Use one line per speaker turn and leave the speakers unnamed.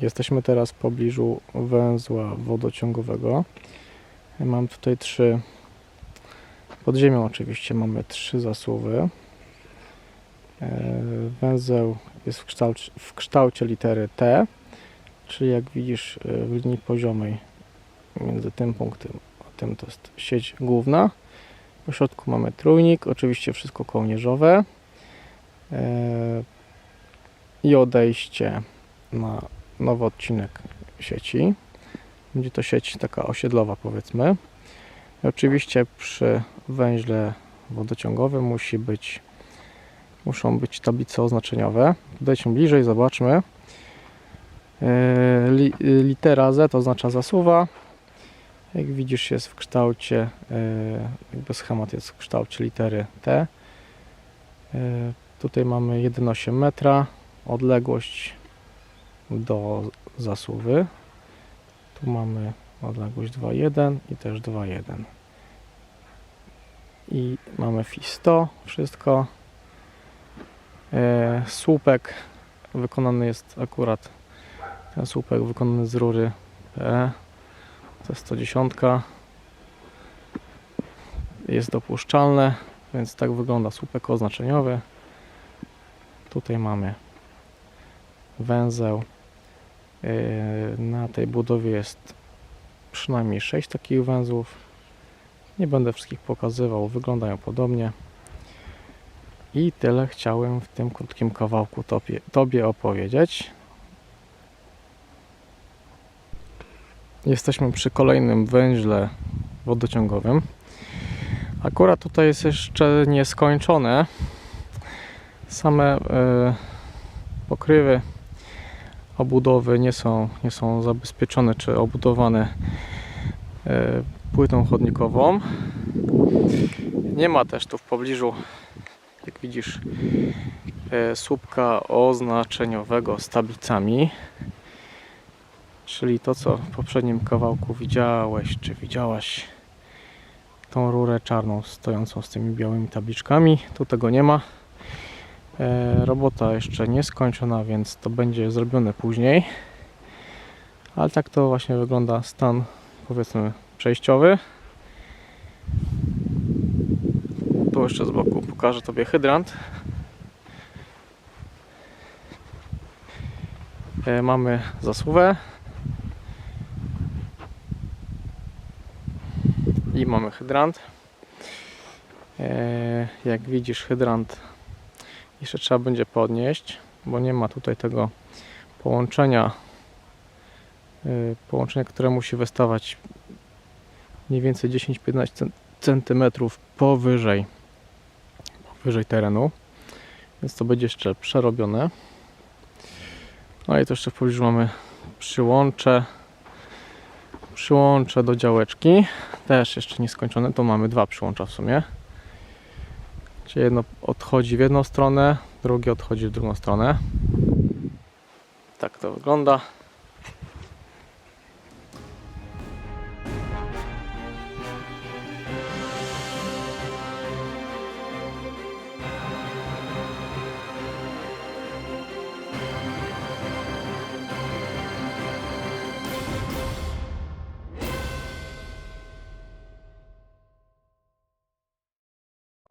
Jesteśmy teraz w pobliżu węzła wodociągowego. Mam tutaj trzy, pod ziemią oczywiście mamy trzy zasuwy. E, Węzeł jest w kształcie, w kształcie litery T, czyli jak widzisz e, w linii poziomej między tym punktem a tym to jest sieć główna. Po środku mamy trójnik, oczywiście wszystko kołnierzowe e, i odejście na nowy odcinek sieci. Będzie to sieć taka osiedlowa powiedzmy. I oczywiście przy węźle wodociągowym musi być, muszą być tablice oznaczeniowe. Podejdźmy bliżej, zobaczmy. Li, litera Z oznacza zasuwa. Jak widzisz jest w kształcie, e, jakby schemat jest w kształcie litery T. E, Tutaj mamy 1,8 metra, odległość do zasuwy. Tu mamy odległość 2,1 i też 2,1. I mamy FI 100, wszystko. E, słupek wykonany jest akurat, ten słupek wykonany z rury PE. To jest 110. Jest dopuszczalne, więc tak wygląda słupek oznaczeniowy. Tutaj mamy węzeł. Yy, Na tej budowie jest przynajmniej 6 takich węzłów. Nie będę wszystkich pokazywał, wyglądają podobnie. I tyle chciałem w tym krótkim kawałku tobie, tobie opowiedzieć. Jesteśmy przy kolejnym węźle wodociągowym. Akurat tutaj jest jeszcze nieskończone. Same e, pokrywy obudowy nie są, nie są zabezpieczone czy obudowane e, płytą chodnikową. Nie ma też tu w pobliżu, jak widzisz, e, słupka oznaczeniowego z tablicami. Czyli to, co w poprzednim kawałku widziałeś, czy widziałaś tą rurę czarną stojącą z tymi białymi tabliczkami. Tu tego nie ma. E, robota jeszcze nie skończona, więc to będzie zrobione później. Ale tak to właśnie wygląda stan, powiedzmy, przejściowy. Tu jeszcze z boku pokażę Tobie hydrant. E, mamy zasuwę. I mamy hydrant. E, jak widzisz, hydrant jeszcze trzeba będzie podnieść, bo nie ma tutaj tego połączenia, y, połączenia, które musi wystawać mniej więcej 10-15 cm powyżej, powyżej terenu, więc to będzie jeszcze przerobione. No i to jeszcze w pobliżu mamy przyłącze, przyłącze do działeczki, też jeszcze nieskończone, to mamy dwa przyłącza w sumie. Czyli jedno odchodzi w jedną stronę, drugie odchodzi w drugą stronę. Tak to wygląda.